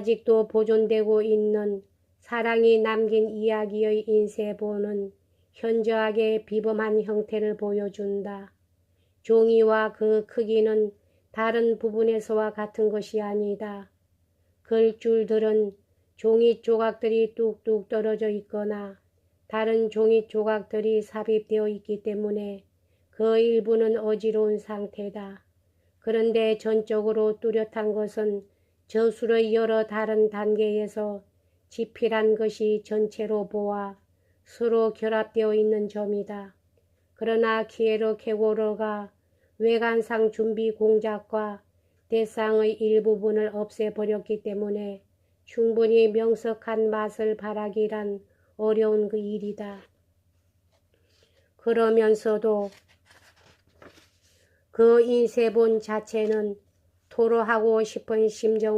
아직도 보존되고 있는 사랑이 남긴 이야기의 인쇄본은 현저하게 비범한 형태를 보여준다. 종이와 그 크기는 다른 부분에서와 같은 것이 아니다. 글줄들은 종이 조각들이 뚝뚝 떨어져 있거나 다른 종이 조각들이 삽입되어 있기 때문에 그 일부는 어지러운 상태다. 그런데 전적으로 뚜렷한 것은 저술의 여러 다른 단계에서 지필한 것이 전체로 보아 서로 결합되어 있는 점이다. 그러나 키에르 케고르가 외관상 준비 공작과 대상의 일부분을 없애버렸기 때문에 충분히 명석한 맛을 바라기란 어려운 그 일이다. 그러면서도 그 인쇄본 자체는 토로하고 싶은 심정